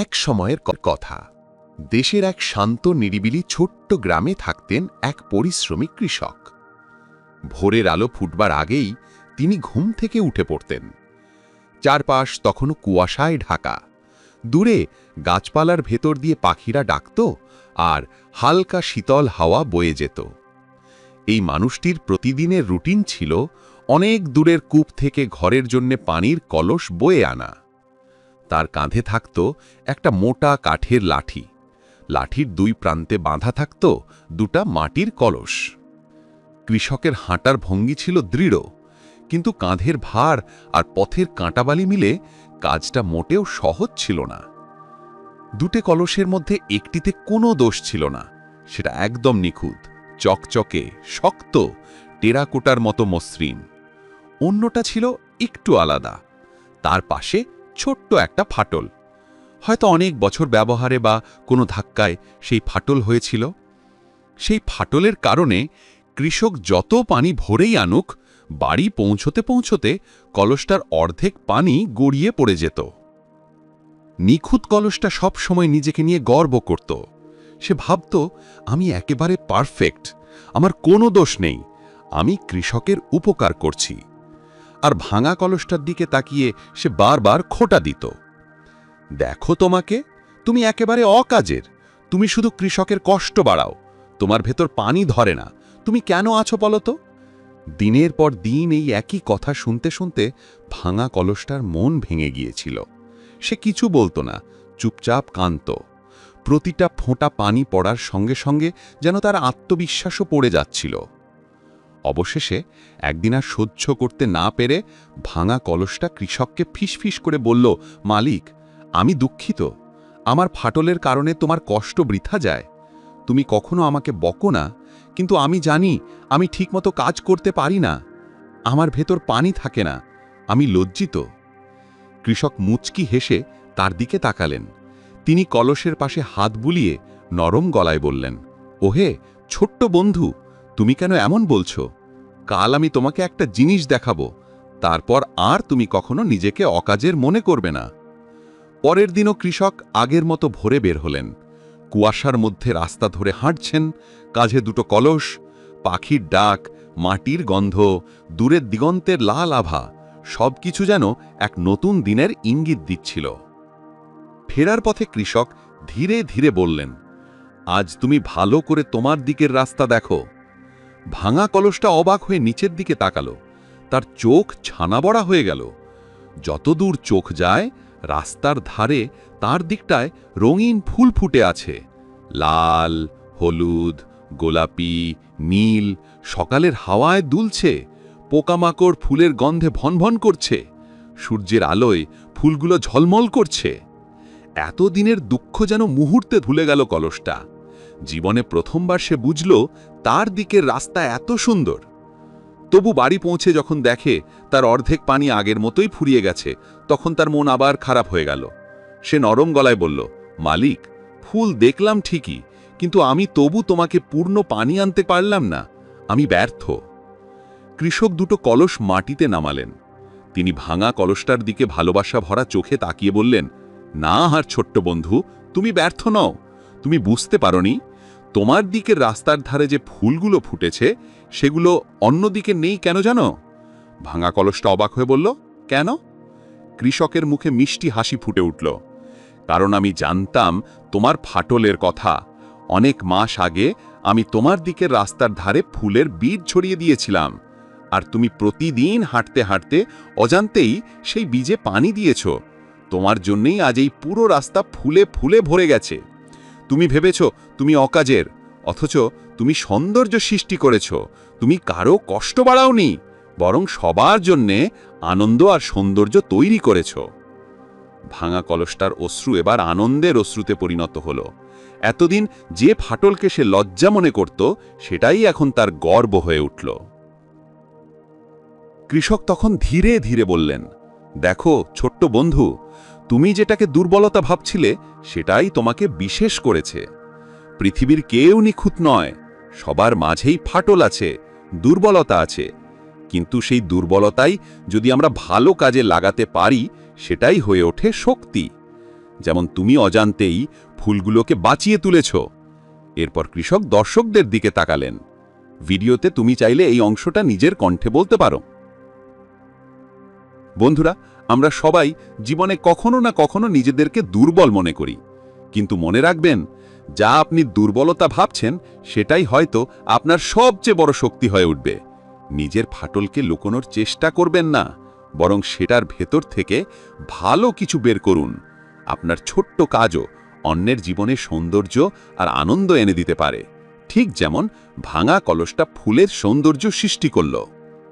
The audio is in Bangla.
এক সময়ের কথা। দেশের এক শান্ত, নিরিবিলি, ছোট্ট গ্রামে থাকতেন এক পরিশ্রমী কৃষক। ভোরের আলো ফুটবার আগেই তিনি ঘুম থেকে উঠে পড়তেন। চারপাশ তখনও কুয়াশায় ঢাকা। দূরে গাছপালার ভেতর দিয়ে পাখিরা ডাকত আর হালকা শীতল হাওয়া বয়ে যেত। এই মানুষটির প্রতিদিনের রুটিন ছিল অনেক দূরের কূপ থেকে ঘরের জন্যে পানির কলস বয়ে আনা। তার কাঁধে থাকত একটা মোটা কাঠের লাঠি। লাঠির দুই প্রান্তে বাঁধা থাকত দুটা মাটির কলস। কৃষকের হাঁটার ভঙ্গি ছিল দৃঢ়, কিন্তু কাঁধের ভার আর পথের কাঁটাবালি মিলে কাজটা মোটেও সহজ ছিল না। দুটে কলসের মধ্যে একটিতে কোনো দোষ ছিল না, সেটা একদম নিখুঁত, চকচকে, শক্ত, টেরাকোটার মতো মসৃণ। অন্যটা ছিল একটু আলাদা, তার পাশে ছোট্ট একটা ফাটল। হয়তো অনেক বছর ব্যবহারে বা কোনো ধাক্কায় সেই ফাটল হয়েছিল। সেই ফাটলের কারণে কৃষক যত পানি ভরেই আনুক, বাড়ি পৌঁছতে পৌঁছতে কলসটার অর্ধেক পানি গড়িয়ে পড়ে যেত। নিখুঁত কলসটা সব সময় নিজেকে নিয়ে গর্ব করত। সে ভাবত, আমি একেবারে পারফেক্ট। আমার কোনো দোষ নেই। আমি কৃষকের উপকার করছি। আর ভাঙা কলসটার দিকে তাকিয়ে সে বারবার খোটা দিত। দেখো তোমাকে, তুমি একেবারে অকাজের। তুমি শুধু কৃষকের কষ্ট বাড়াও। তোমার ভেতর পানি ধরে না। তুমি কেন আছো বলো তো? দিনের পর দিন এই একই কথা শুনতে শুনতে ভাঙা কলসটার মন ভেঙে গিয়েছিল। সে কিছু বলতো না, চুপচাপ কান্ত প্রতিটা ফোঁটা পানি পড়ার সঙ্গে সঙ্গে যেন তার আত্মবিশ্বাসও পড়ে যাচ্ছিল। অবশেষে একদিন আর সহ্য করতে না পেরে ভাঙা কলসটা কৃষককে ফিসফিস করে বলল, মালিক, আমি দুঃখিত। আমার ফাটলের কারণে তোমার কষ্ট বৃথা যায়। তুমি কখনো আমাকে বকো না, কিন্তু আমি জানি আমি ঠিকমতো কাজ করতে পারি না। আমার ভেতর পানি থাকে না, আমি লজ্জিত। কৃষক মুচকি হেসে তার দিকে তাকালেন। তিনি কলসের পাশে হাত বুলিয়ে নরম গলায় বললেন, ওহে, ছোট্ট বন্ধু, তুমি কেন এমন বলছো? কাল আমি তোমাকে একটা জিনিস দেখাবো, তারপর আর তুমি কখনো নিজেকে অকাজের মনে করবে না। পরের দিনও কৃষক আগের মতো ভোরে বের হলেন। কুয়াশার মধ্যে রাস্তা ধরে হাঁটছেন, কাঁধে দুটো কলস, পাখির ডাক, মাটির গন্ধ, দূরের দিগন্তের লাল আভা, সবকিছু যেন এক নতুন দিনের ইঙ্গিত দিচ্ছিল। ফেরার পথে কৃষক ধীরে ধীরে বললেন, আজ তুমি ভালো করে তোমার দিকের রাস্তা দেখো। ভাঙা কলসটা অবাক হয়ে নিচের দিকে তাকালো। তার চোখ ছানাবড়া হয়ে গেল। যতদূর চোখ যায়, রাস্তার ধারে তার দিকটায় রঙিন ফুল ফুটে আছে। লাল, হলুদ, গোলাপি, নীল, সকালের হাওয়ায় দুলছে, পোকামাকড় ফুলের গন্ধে ভনভন করছে, সূর্যের আলোয় ফুলগুলো ঝলমল করছে। এতদিনের দুঃখ যেন মুহূর্তে ধুলে গেল কলসটা। জীবনে প্রথমবার সে বুঝল তার দিকের রাস্তা এত সুন্দর। তবু বাড়ি পৌঁছে যখন দেখে তার অর্ধেক পানি আগের মতোই ফুরিয়ে গেছে, তখন তার মন আবার খারাপ হয়ে গেল। সে নরম গলায় বলল, মালিক, ফুল দেখলাম ঠিকই, কিন্তু আমি তবু তোমাকে পূর্ণ পানি আনতে পারলাম না, আমি ব্যর্থ। কৃষক দুটো কলস মাটিতে নামালেন। তিনি ভাঙা কলসটার দিকে ভালোবাসা ভরা চোখে তাকিয়ে বললেন, না আর ছোট্ট বন্ধু, তুমি ব্যর্থ নও, তুমি বুঝতে পারনি তোমার দিকের রাস্তার ধারে যে ফুলগুলো ফুটেছে, সেগুলো অন্যদিকে নেই কেন জানো? ভাঙা কলসটা অবাক হয়ে বলল, কেন? কৃষকের মুখে মিষ্টি হাসি ফুটে উঠল। কারণ আমি জানতাম তোমার ফাটলের কথা। অনেক মাস আগে আমি তোমার দিকের রাস্তার ধারে ফুলের বীজ ছড়িয়ে দিয়েছিলাম। আর তুমি প্রতিদিন হাঁটতে হাঁটতে অজান্তেই সেই বীজে পানি দিয়েছ। তোমার জন্যেই আজ এই পুরো রাস্তা ফুলে ফুলে ভরে গেছে। তুমি ভেবেছ তুমি অকাজের, অথচ তুমি সৌন্দর্য সৃষ্টি করেছ, তুমি কারও কষ্ট বাড়াওনি, বরং সবার জন্যে আনন্দ আর সৌন্দর্য তৈরি করেছ। ভাঙা কলসটার অশ্রু এবার আনন্দের অশ্রুতে পরিণত হল। এতদিন যে ফাটলকে সে লজ্জা মনে করত, সেটাই এখন তার গর্ব হয়ে উঠল। কৃষক তখন ধীরে ধীরে বললেন, দেখো, ছোট্ট বন্ধু তুমি যেটাকে দুর্বলতা ভাবছিলে, সেটাই তোমাকে বিশেষ করেছে। পৃথিবীর কেউ নিখুঁত নয়, সবার মাঝেই ফাটল আছে, দুর্বলতা আছে। কিন্তু সেই দুর্বলতাই যদি আমরা ভালো কাজে লাগাতে পারি, সেটাই হয়ে ওঠে শক্তি। যেমন তুমি অজান্তেই ফুলগুলোকে বাঁচিয়ে তুলেছ। এরপর কৃষক দর্শকদের দিকে তাকালেন। ভিডিওতে তুমি চাইলে এই অংশটা নিজের কণ্ঠে বলতে পারো। বন্ধুরা, আমরা সবাই জীবনে কখনো না কখনো নিজেদেরকে দুর্বল মনে করি। কিন্তু মনে রাখবেন, যা আপনি দুর্বলতা ভাবছেন, সেটাই হয়তো আপনার সবচেয়ে বড় শক্তি হয়ে উঠবে। নিজের ফাটলকে লুকোনোর চেষ্টা করবেন না, বরং সেটার ভেতর থেকে ভালো কিছু বের করুন। আপনার ছোট্ট কাজও অন্যের জীবনে সৌন্দর্য আর আনন্দ এনে দিতে পারে। ঠিক যেমন ভাঙা কলসটা ফুলের সৌন্দর্য সৃষ্টি করল।